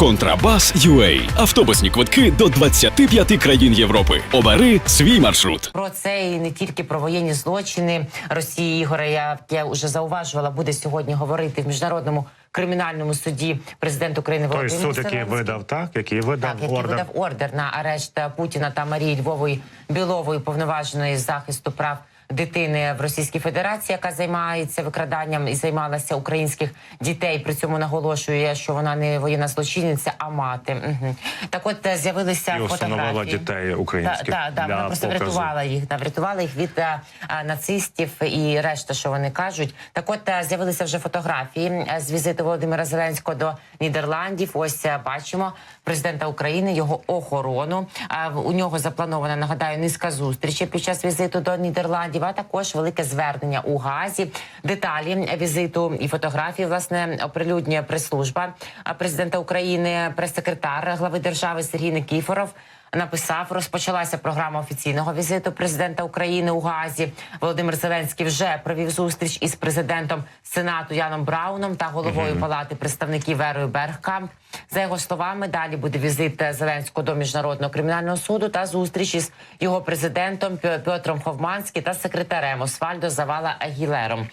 Контрабас UA. Автобусні квитки до 25 країн Європи. Обери свій маршрут. Про це і не тільки про воєнні злочини Росії Ігоря. Я, я вже зауважувала, буде сьогодні говорити в міжнародному кримінальному суді президент України Той Володимир суд, який видав, так, який видав Так, який ордер. видав ордер на арешт Путіна та Марії Львової Білової, повноваженої з захисту прав дитини в Російській Федерації, яка займається викраданням і займалася українських дітей. При цьому наголошує, що вона не воєнна злочинниця, а мати. Угу. Так, от е, з'явилися І фотографії. дітей українських Так, так, для вона просто показу. врятувала їх. Да, врятувала їх від е, е, нацистів і решта, що вони кажуть. Так, от з'явилися вже фотографії з візиту Володимира Зеленського до Нідерландів. Ось бачимо президента України, його охорону. А у нього запланована, нагадаю, низка зустрічей під час візиту до Нідерландів, а також велике звернення у Газі. Деталі візиту і фотографії власне оприлюднює прес-служба президента України, прес-секретар глави держави Сергій Никіфоров написав, розпочалася програма офіційного візиту президента України у Газі. Володимир Зеленський вже провів зустріч із президентом Сенату Яном Брауном та головою Палати представників Верою Бергкамп. За його словами, далі буде візит Зеленського до міжнародного кримінального суду та зустріч із його президентом Пьотром Ховманським та секретарем Освальдо Завала Агілером.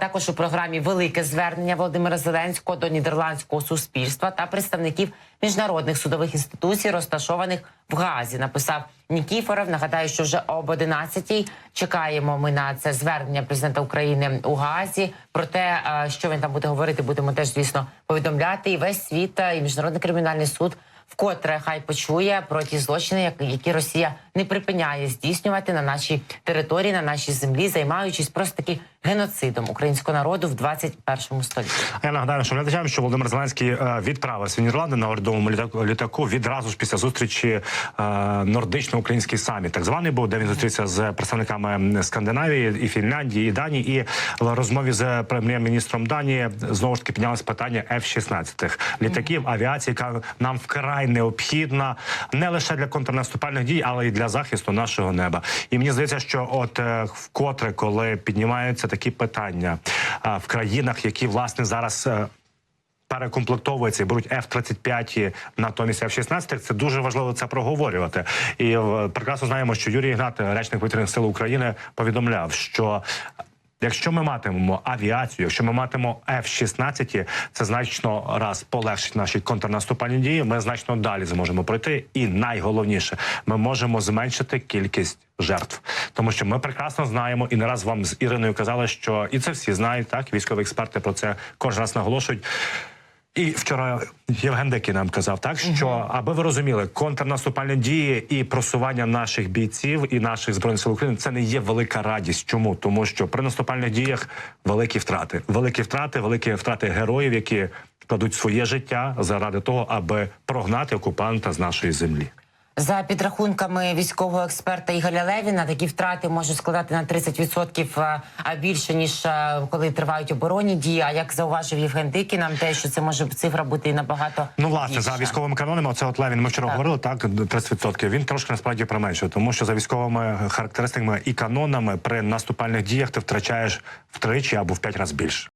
Також у програмі велике звернення Володимира Зеленського до нідерландського суспільства та представників міжнародних судових інституцій, розташованих в Газі. Написав Нікіфоров. Нагадаю, що вже об 11-й чекаємо ми на це звернення президента України у Газі. Про те, е, що він там буде говорити, будемо теж звісно повідомляти. І весь світ е, і міжнародний кримінальний суд. Вкотре хай почує про ті злочини, які Росія не припиняє здійснювати на нашій території, на нашій землі, займаючись просто таки геноцидом українського народу в 21 столітті. Я нагадаю, що глядачам, що Володимир Зеленський е, відправився в Нідерланди на літаку, літаку відразу ж після зустрічі е, нордично-український саміт, так званий був, де він зустрівся з представниками Скандинавії і Фінляндії, і Данії. І в розмові з прем'єр-міністром Данії знову ж таки піднялось питання F-16 літаків авіації, яка нам вкрай необхідна не лише для контрнаступальних дій, але й для захисту нашого неба. І мені здається, що от е, вкотре, коли піднімаються такі питання а, в країнах, які власне зараз. е, Перекомплектовуються і беруть F-35 натомість F-16, Це дуже важливо це проговорювати. І е, прекрасно знаємо, що Юрій Ігнат, речник повітряних сил України, повідомляв, що якщо ми матимемо авіацію, якщо ми матимемо F-16, це значно раз полегшить наші контрнаступальні дії. Ми значно далі зможемо пройти. І найголовніше, ми можемо зменшити кількість жертв, тому що ми прекрасно знаємо і не раз вам з Іриною казали, що і це всі знають, так військові експерти про це кожен раз наголошують. І вчора Євген Декі нам казав, так що аби ви розуміли, контрнаступальні дії і просування наших бійців і наших збройних сил України це не є велика радість. Чому тому, що при наступальних діях великі втрати, великі втрати, великі втрати героїв, які кладуть своє життя заради того, аби прогнати окупанта з нашої землі. За підрахунками військового експерта Ігоря Левіна, такі втрати можуть складати на 30% а, а більше ніж коли тривають оборонні дії. А як зауважив Євген Дикий, нам те, що це може цифра бути набагато Ну, власне, за військовими канонами, оце от Левін, ми вчора Так. говорили, так, 30%. Він трошки насправді применшує, тому що за військовими характеристиками і канонами при наступальних діях ти втрачаєш втричі або в п'ять разів більше.